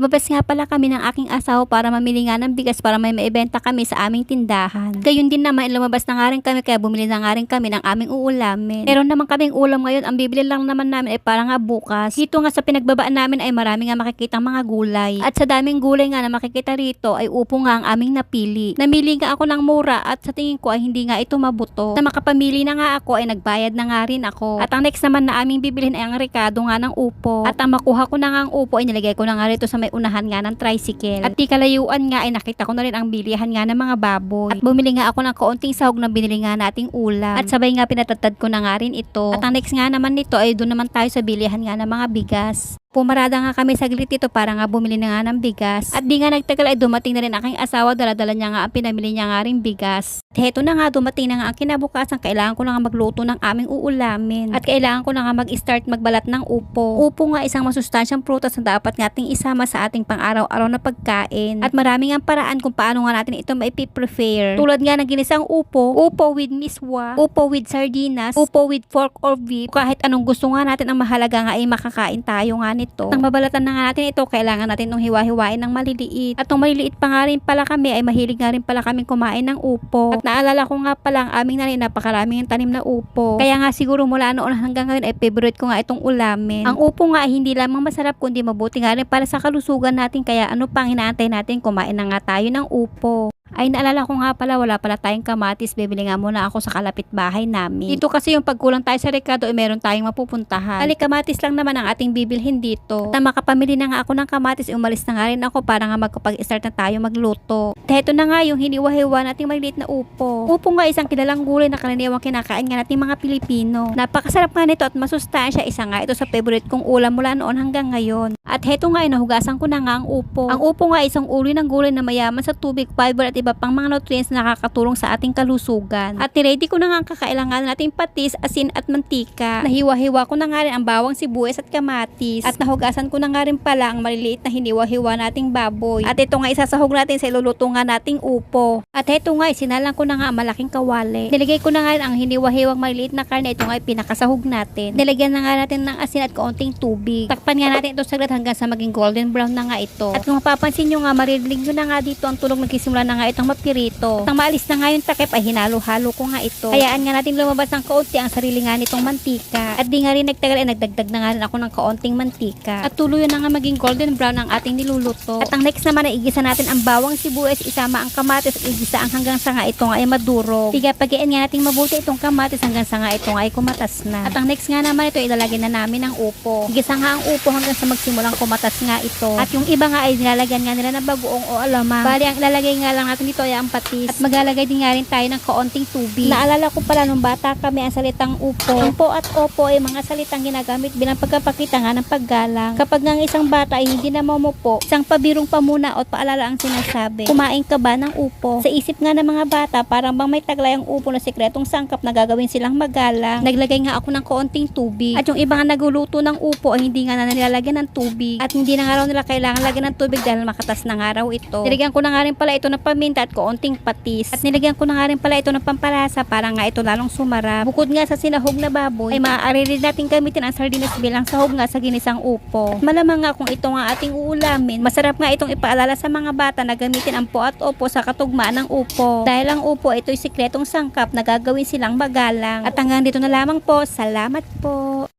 Lumabas nga pala kami ng aking asawa para mamili nga ng bigas para may maibenta kami sa aming tindahan. Gayun din naman, lumabas na nga rin kami kaya bumili na nga rin kami ng aming uulamin. Meron naman kaming ulam ngayon, ang bibili lang naman namin ay para nga bukas. Dito nga sa pinagbabaan namin ay marami nga makikitang mga gulay. At sa daming gulay nga na makikita rito ay upo nga ang aming napili. Namili nga ako ng mura at sa tingin ko ay hindi nga ito mabuto. Na makapamili na nga ako ay nagbayad na nga rin ako. At ang next naman na aming bibilhin ay ang rekado nga ng upo. At ang makuha ko na nga ang upo ay nilagay ko na nga rito sa may unahan nga ng tricycle. At di kalayuan nga ay nakita ko na rin ang bilihan nga ng mga baboy. At bumili nga ako ng kaunting sahog na binili nga nating ulam. At sabay nga pinatatad ko na nga rin ito. At ang next nga naman nito ay doon naman tayo sa bilihan nga ng mga bigas. Pumarada nga kami saglit dito para nga bumili na nga ng bigas. At di nga nagtagal ay dumating na rin aking asawa, daladala niya nga ang pinamili niya nga rin bigas. Heto na nga, dumating na nga ang kinabukasan, kailangan ko na nga magluto ng aming uulamin. At kailangan ko na nga mag-start magbalat ng upo. Upo nga isang masustansyang prutas na dapat nating isama sa ating pang-araw-araw na pagkain. At marami nga paraan kung paano nga natin ito maipiprepare. Tulad nga ng ginisang upo, upo with miswa, upo with sardinas, upo with pork or beef. Kahit anong gusto nga natin ang mahalaga nga ay makakain tayo nga nito. Nang mabalatan na nga natin ito, kailangan natin nung hiwa-hiwain ng maliliit. At nung maliliit pa nga rin pala kami, ay mahilig nga rin pala kaming kumain ng upo. At naalala ko nga pala ang aming nanay, napakaraming tanim na upo. Kaya nga siguro mula noon hanggang ngayon ay favorite ko nga itong ulamin. Ang upo nga ay hindi lamang masarap kundi mabuti nga rin para sa kalusugan natin. Kaya ano pang inaantay natin, kumain na nga tayo ng upo. Ay naalala ko nga pala wala pala tayong kamatis bibili nga muna ako sa kalapit bahay namin. Dito kasi yung pagkulang tayo sa Ricardo ay meron tayong mapupuntahan. Ali kamatis lang naman ang ating bibilhin dito. At na makapamili na nga ako ng kamatis umalis na nga rin ako para nga magkapag-start na tayo magluto. Heto na nga yung hiniwa-hiwa nating maliliit na upo. Upo nga isang kilalang gulay na karaniwang kinakain nga nating mga Pilipino. Napakasarap nga nito at masustansya isa nga ito sa favorite kong ulam mula noon hanggang ngayon. At heto nga ay nahugasan ko na nga ang upo. Ang upo nga ay isang uri ng gulay na mayaman sa tubig, fiber at iba pang mga nutrients na nakakatulong sa ating kalusugan. At niready ko na nga ang kakailangan nating patis, asin at mantika. Nahiwa-hiwa ko na nga rin ang bawang sibuyas at kamatis. At nahugasan ko na nga rin pala ang maliliit na hiniwa-hiwa nating baboy. At ito nga isasahog natin sa iluluto nga nating upo. At ito nga sinalang ko na nga ang malaking kawali. Nilagay ko na nga rin ang hiniwa-hiwang maliliit na karne. Ito nga ay pinakasahog natin. Nilagyan na nga natin ng asin at kaunting tubig. Takpan nga natin ito saglit hanggang sa maging golden brown na nga ito. At kung mapapansin nyo nga, maririnig nyo na nga dito ang tulog nagsisimula na nga itong mapirito. At nang maalis na nga yung takip ay hinalo-halo ko nga ito. Hayaan nga natin lumabas ng kaunti ang sarili nga nitong mantika. At di nga rin nagtagal ay nagdagdag na nga rin ako ng kaunting mantika. At tuloy na nga maging golden brown ang ating niluluto. At ang next naman ay igisa natin ang bawang sibuyas, isama ang kamatis at igisa ang hanggang sa nga ito nga ay maduro. Pigapagian nga natin mabuti itong kamatis hanggang sa nga ito nga ay kumatas na. At ang next nga naman ito ilalagay na namin ang upo. Igisa nga ang upo hanggang sa magsimulang kumatas nga ito. At yung iba nga ay nilalagyan nga nila ng bagoong o alamang. Bali ang ilalagay nga lang natin dito ay ang patis. At maglalagay din nga rin tayo ng kaunting tubig. Naalala ko pala nung bata kami ang salitang upo. Upo at opo ay mga salitang ginagamit bilang pagkapakita nga ng paggalang. Kapag ang isang bata ay hindi na mamupo, isang pabirong pamuna o paalala ang sinasabi. Kumain ka ba ng upo? Sa isip nga ng mga bata, parang bang may taglay ang upo na sikretong sangkap na gagawin silang magalang. Naglagay nga ako ng kaunting tubig. At yung iba nga nagluluto ng upo ay hindi nga na nilalagyan ng tubig. At hindi na nga raw nila kailangan lagyan ng tubig dahil makatas na nga raw ito. Nilagyan ko na nga rin pala ito ng paminta at kaunting patis. At nilagyan ko na nga rin pala ito ng pampalasa para nga ito lalong sumarap. Bukod nga sa sinahog na baboy, ay maaari rin natin gamitin ang sardinas bilang sahog nga sa ginisang upo. At malamang nga kung ito nga ating uulamin, masarap nga itong ipaalala sa mga bata na gamitin ang po at opo sa katugmaan ng upo. Dahil ang upo ito'y sikretong sangkap na gagawin silang magalang. At hanggang dito na lamang po. Salamat po.